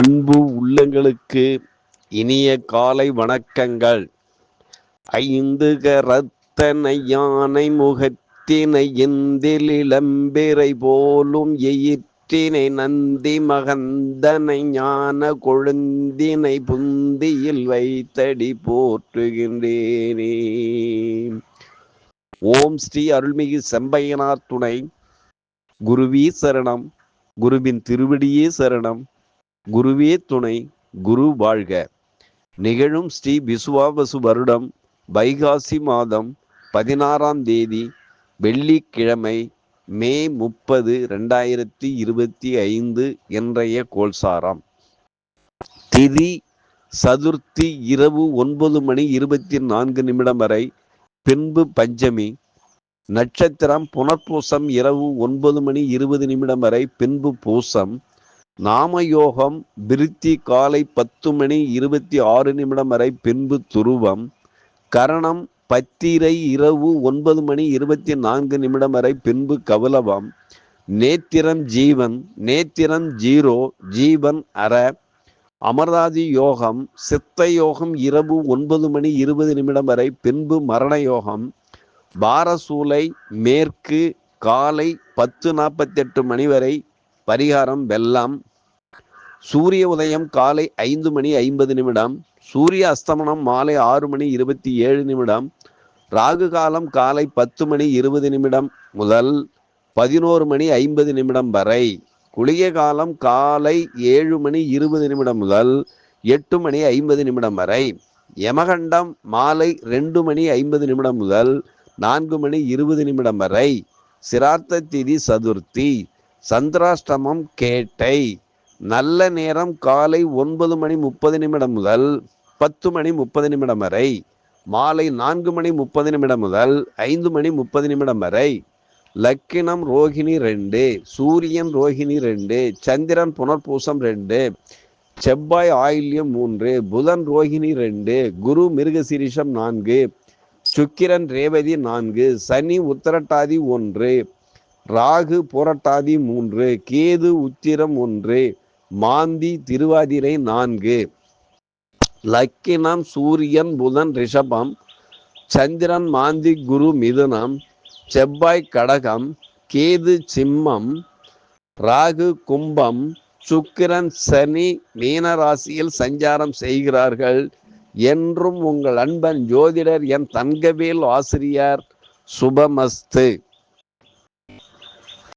அன்பு உள்ளங்களுக்கு இனிய காலை வணக்கங்கள். ஐந்து கரத்தனை யானை முகத்தினை எந்தில் இளம்பிறை போலும் எயிற்றினை நந்தி மகந்தனை ஞான கொழுந்தினை புந்தியில் வைத்தடி போற்றுகின்றேனே. ஓம் ஸ்ரீ அருள்மிகு செம்பையனார் துணை. குருவி சரணம். குருவின் திருவடியே சரணம். குருவே துணை குரு வாழ்க. நிகழும் ஸ்ரீ விசுவாவசு வருடம் வைகாசி மாதம் பதினாறாம் தேதி வெள்ளிக்கிழமை மே முப்பது ரெண்டாயிரத்தி இருபத்தி ஐந்து இன்றைய கோல்சாரம் திதி சதுர்த்தி இரவு ஒன்பது மணி இருபத்தி நான்கு நிமிடம் வரை பின்பு பஞ்சமி. நட்சத்திரம் புனர்பூசம் இரவு ஒன்பது மணி இருபது நிமிடம் வரை பின்பு பூசம். நாமயோகம் விருத்தி காலை பத்து மணி இருபத்தி ஆறு நிமிடம் வரை பின்பு துருவம். கரணம் பத்திரை இரவு ஒன்பது மணி இருபத்தி நான்கு நிமிடம் வரை பின்பு கவலவம். நேத்திரம் ஜீவன் நேத்திரம் ஜீரோ ஜீவன் அற. அமர்தாதி யோகம் சித்த யோகம் இரவு ஒன்பது மணி இருபது நிமிடம் வரை பின்பு மரண யோகம். பாரசூலை மேற்கு காலை பத்து நாற்பத்தெட்டு மணி வரை பரிகாரம் வெள்ளம். சூரிய உதயம் காலை ஐந்து மணி ஐம்பது நிமிடம். சூரிய அஸ்தமனம் மாலை ஆறு மணி இருபத்தி ஏழு நிமிடம். ராகு காலம் காலை பத்து மணி இருபது நிமிடம் முதல் பதினோரு மணி ஐம்பது நிமிடம் வரை. குளிகை காலம் காலை ஏழு மணி இருபது நிமிடம் முதல் எட்டு மணி ஐம்பது நிமிடம் வரை. யமகண்டம் மாலை ரெண்டு மணி ஐம்பது நிமிடம் முதல் நான்கு மணி இருபது நிமிடம் வரை. சிரார்த்த திதி சதுர்த்தி. சந்திராஷ்டமம் கேட்டை. நல்ல நேரம் காலை ஒன்பது மணி முப்பது நிமிடம் முதல் பத்து மணி முப்பது நிமிடம் வரை. மாலை நான்கு மணி முப்பது நிமிடம் முதல் ஐந்து மணி முப்பது நிமிடம் வரை. லக்கினம் ரோஹிணி ரெண்டு சூரியன் ரோஹிணி ரெண்டு சந்திரன் புனர்பூசம் ரெண்டு செவ்வாய் ஆயில்யம் மூன்று புதன் ரோஹிணி ரெண்டு குரு மிருகசிரிஷம் நான்கு சுக்கிரன் ரேவதி நான்கு சனி உத்தரட்டாதி ஒன்று ராகு புரட்டாதி மூன்று கேது உத்திரம் ஒன்று மாந்தி திருவாதிரை நான்கு. லக்கினம் சூரியன் புதன் ரிஷபம் சந்திரன் மாந்தி குரு மிதுனம் செவ்வாய் கடகம் கேது சிம்மம் ராகு கும்பம் சுக்கிரன் சனி மீனராசியில் சஞ்சாரம் செய்கிறார்கள். என்றும் உங்கள் அன்பன் ஜோதிடர் என் தங்கவேல் ஆசிரியர் சுபமஸ்து.